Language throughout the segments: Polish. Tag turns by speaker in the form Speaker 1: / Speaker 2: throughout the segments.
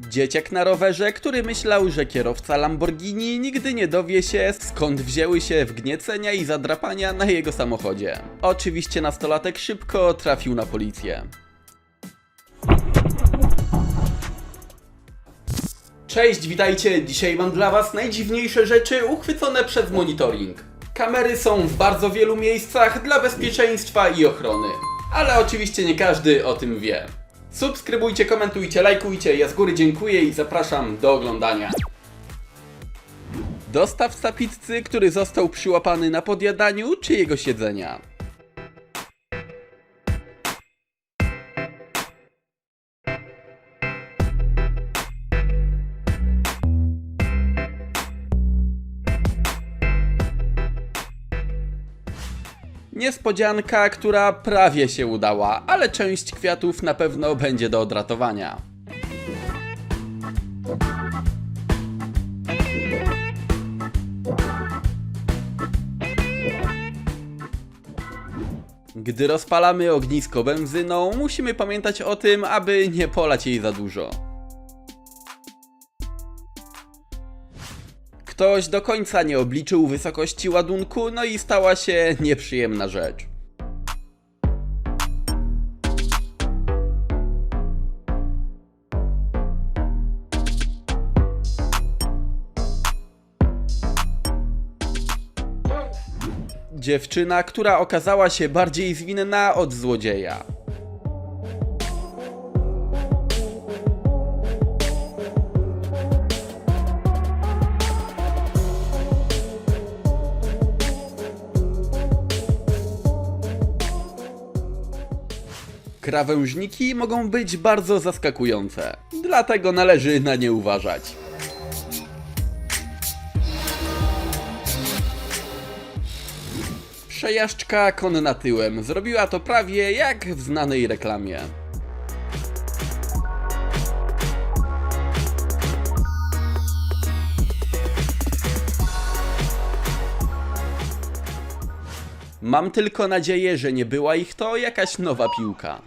Speaker 1: Dzieciak na rowerze, który myślał, że kierowca Lamborghini nigdy nie dowie się, skąd wzięły się wgniecenia i zadrapania na jego samochodzie. Oczywiście nastolatek szybko trafił na policję. Cześć, witajcie! Dzisiaj mam dla Was najdziwniejsze rzeczy uchwycone przez monitoring. Kamery są w bardzo wielu miejscach dla bezpieczeństwa i ochrony. Ale oczywiście nie każdy o tym wie. Subskrybujcie, komentujcie, lajkujcie. Ja z góry dziękuję i zapraszam do oglądania. Dostawca pizzy, który został przyłapany na podjadaniu czyjego siedzenia. Niespodzianka, która prawie się udała, ale część kwiatów na pewno będzie do odratowania. Gdy rozpalamy ognisko benzyną, musimy pamiętać o tym, aby nie polać jej za dużo. Ktoś do końca nie obliczył wysokości ładunku, no i stała się nieprzyjemna rzecz. Dziewczyna, która okazała się bardziej zwinna od złodzieja. Krawężniki mogą być bardzo zaskakujące, dlatego należy na nie uważać. Przejażdżka konna tyłem zrobiła to prawie jak w znanej reklamie. Mam tylko nadzieję, że nie była ich to jakaś nowa piłka.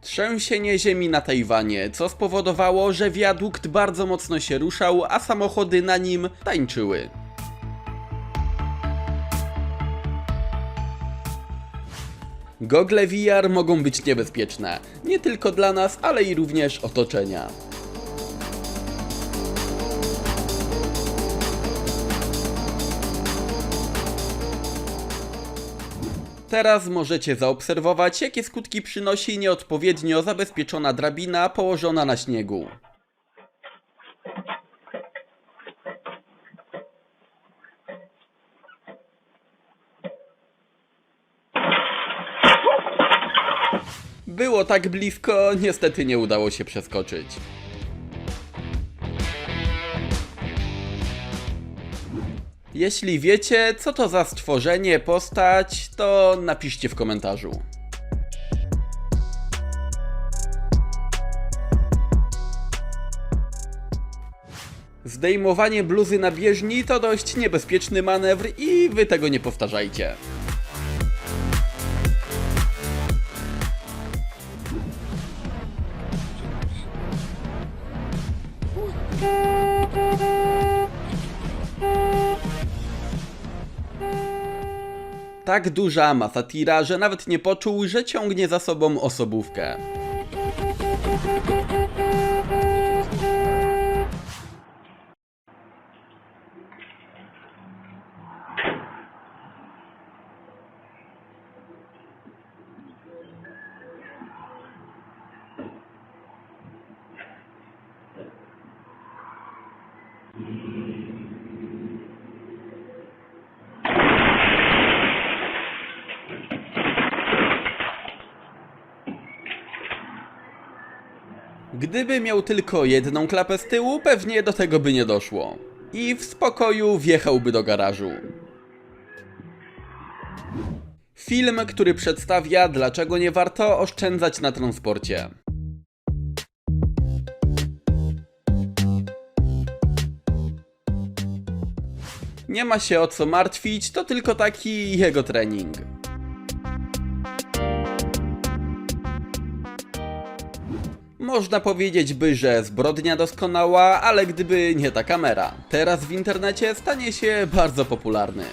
Speaker 1: Trzęsienie ziemi na Tajwanie, co spowodowało, że wiadukt bardzo mocno się ruszał, a samochody na nim tańczyły. Gogle VR mogą być niebezpieczne, nie tylko dla nas, ale i również otoczenia. Teraz możecie zaobserwować, jakie skutki przynosi nieodpowiednio zabezpieczona drabina położona na śniegu. Było tak blisko, niestety nie udało się przeskoczyć. Jeśli wiecie, co to za stworzenie, postać, to napiszcie w komentarzu. Zdejmowanie bluzy na bieżni to dość niebezpieczny manewr i wy tego nie powtarzajcie. Tak duża masa tira, że nawet nie poczuł, że ciągnie za sobą osobówkę. Gdyby miał tylko jedną klapę z tyłu, pewnie do tego by nie doszło. I w spokoju wjechałby do garażu. Film, który przedstawia, dlaczego nie warto oszczędzać na transporcie. Nie ma się o co martwić, to tylko taki jego trening. Można powiedzieć by, że zbrodnia doskonała, ale gdyby nie ta kamera. Teraz w internecie stanie się bardzo popularny.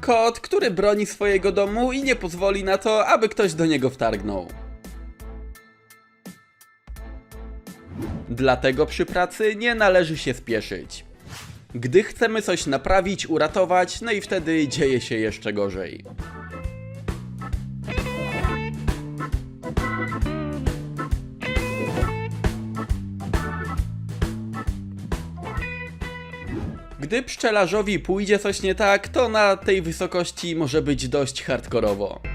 Speaker 1: Kot, który broni swojego domu i nie pozwoli na to, aby ktoś do niego wtargnął. Dlatego przy pracy nie należy się spieszyć. Gdy chcemy coś naprawić, uratować, no i wtedy dzieje się jeszcze gorzej. Gdy pszczelarzowi pójdzie coś nie tak, to na tej wysokości może być dość hardkorowo.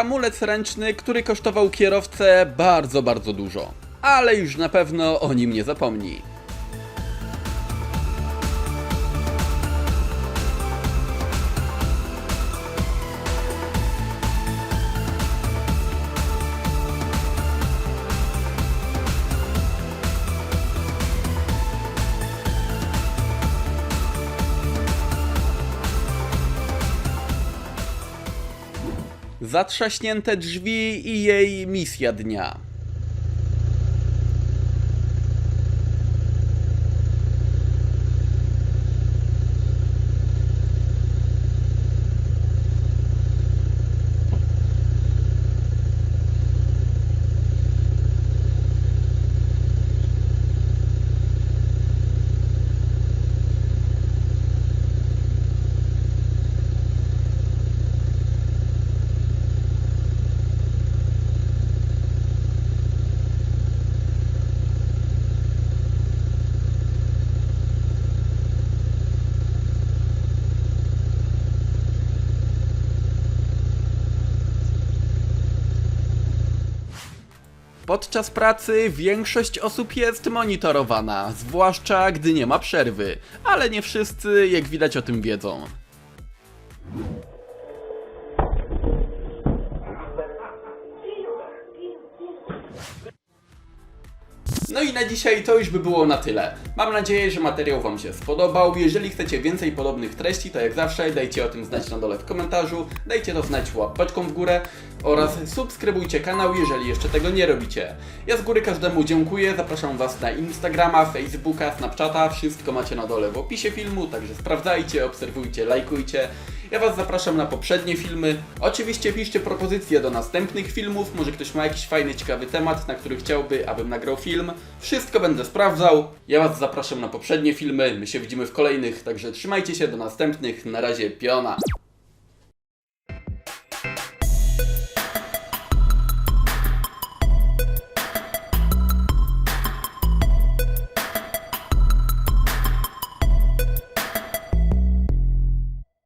Speaker 1: Hamulec ręczny, który kosztował kierowcę bardzo, bardzo dużo. Ale już na pewno o nim nie zapomni. Zatrzaśnięte drzwi i jej misja dnia. Podczas pracy większość osób jest monitorowana, zwłaszcza gdy nie ma przerwy, ale nie wszyscy, jak widać, o tym wiedzą. No i na dzisiaj to już by było na tyle. Mam nadzieję, że materiał Wam się spodobał. Jeżeli chcecie więcej podobnych treści, to jak zawsze dajcie o tym znać na dole w komentarzu, dajcie to znać łapeczką w górę oraz subskrybujcie kanał, jeżeli jeszcze tego nie robicie. Ja z góry każdemu dziękuję, zapraszam Was na Instagrama, Facebooka, Snapchata, wszystko macie na dole w opisie filmu, także sprawdzajcie, obserwujcie, lajkujcie. Ja Was zapraszam na poprzednie filmy. Oczywiście piszcie propozycje do następnych filmów. Może ktoś ma jakiś fajny, ciekawy temat, na który chciałby, abym nagrał film. Wszystko będę sprawdzał. Ja Was zapraszam na poprzednie filmy. My się widzimy w kolejnych, także trzymajcie się do następnych. Na razie, piona.